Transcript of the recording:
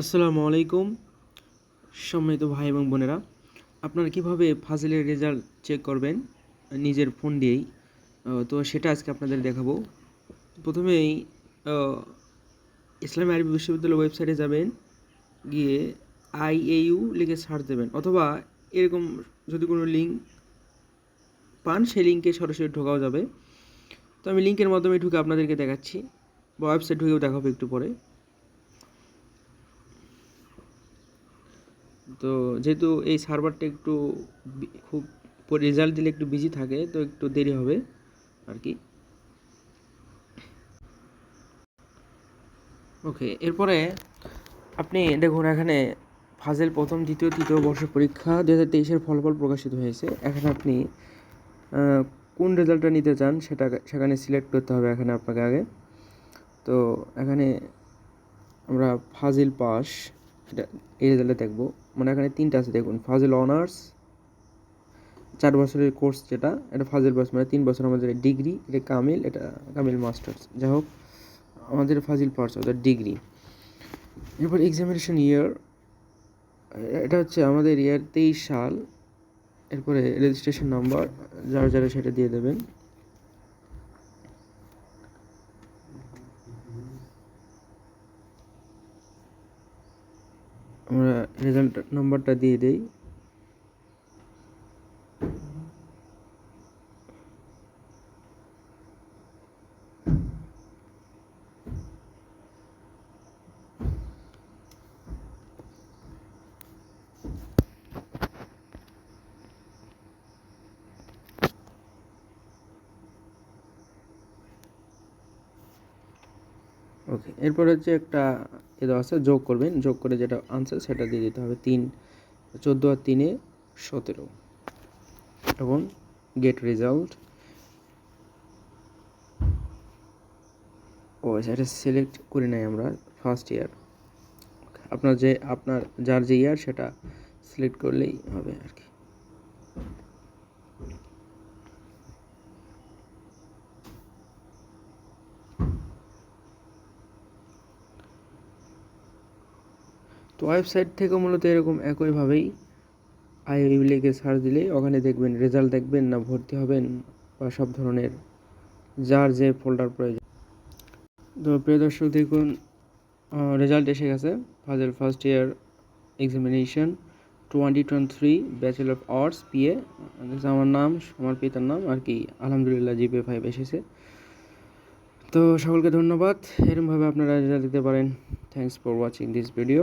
আসসালামু আলাইকুম। সম্মানিত ভাই এবং বোনেরা, আপনারা কীভাবে ফাজিলের রেজাল্ট চেক করবেন নিজের ফোন দিয়েই? তো সেটা আজকে আপনাদের দেখাবো। প্রথমেই ইসলামী আরবি বিশ্ববিদ্যালয় ওয়েবসাইটে যাবেন, গিয়ে আইএইউ লিখে সার্চ দেবেন, অথবা এরকম যদি কোনো লিঙ্ক পান, সেই লিঙ্কে সরাসরি ঢোকাও যাবে। তো আমি লিঙ্কের মাধ্যমে ঢুকে আপনাদেরকে দেখাচ্ছি, বা ওয়েবসাইট ঢুকেও দেখাবো একটু পরে। তো যেহেতু এই সার্ভারটা একটু খুব রেজাল্ট দিলে একটু বিজি থাকে, তো একটু দেরি হবে আর কি। ওকে এরপরে আপনি দেখুন এখানে ফাজেল প্রথম, দ্বিতীয়, তৃতীয় বর্ষ পরীক্ষা দু হাজার তেইশের ফলাফল প্রকাশিত হয়েছে। এখানে আপনি কোন রেজাল্টটা নিতে চান সেটা সেখানে সিলেক্ট করতে হবে এখানে আপনাকে আগে। তো এখানে আমরা ফাজিল পাস এটা এই রেজাল্টে দেখব। মানে এখানে তিনটা আছে দেখুন, ফাজিল অনার্স, চার বছরের কোর্স যেটা, এটা ফাজিল পাস মানে তিন বছর আমাদের ডিগ্রি, এটা কামিল এটা কামিল মাস্টার্স। যাই হোক, আমাদের ফাজিল পাস অর্থাৎ ডিগ্রি। এরপর এক্সামিনেশন ইয়ার এটা হচ্ছে আমাদের ইয়ার তেইশ সাল, এরপরে রেজিস্ট্রেশন নাম্বার যারা যারা সেটা দিয়ে দেবেন। আমরা রেজাল্ট নাম্বারটা দিয়ে দেই। ওকে এরপর হচ্ছে একটা এ দেওয়া আছে, যোগ করবেন, যোগ করে যেটা আনসার সেটা দিয়ে দিতে হবে তিন, চোদ্দ আর তিনে সতেরো। এবং গেট রেজাল্ট ও সেটা সিলেক্ট করি নাই আমরা ফার্স্ট ইয়ার আপনার যে, আপনার যার যে ইয়ার সেটা সিলেক্ট করলেই হবে আর কি। তো ওয়েবসাইট থেকে মূলত এরকম একইভাবেই আই লিখে সার্চ দিলে ওখানে দেখবেন রেজাল্ট দেখবেন না ভর্তি হবেন বা সব ধরনের যার যে ফোল্ডার প্রয়োজন। তো প্রিয় দর্শক, দেখুন রেজাল্ট এসে গেছে। Fazil first year examination twenty twenty three bachelor of arts PA আমার নাম, আমার পিতার নাম, আর কি, আলহামদুলিল্লাহ জিপে ফাইভ এসেছে। তো সকলকে ধন্যবাদ। এরকমভাবে আপনারা রেজাল্ট দিতে পারেন। Thanks for watching this video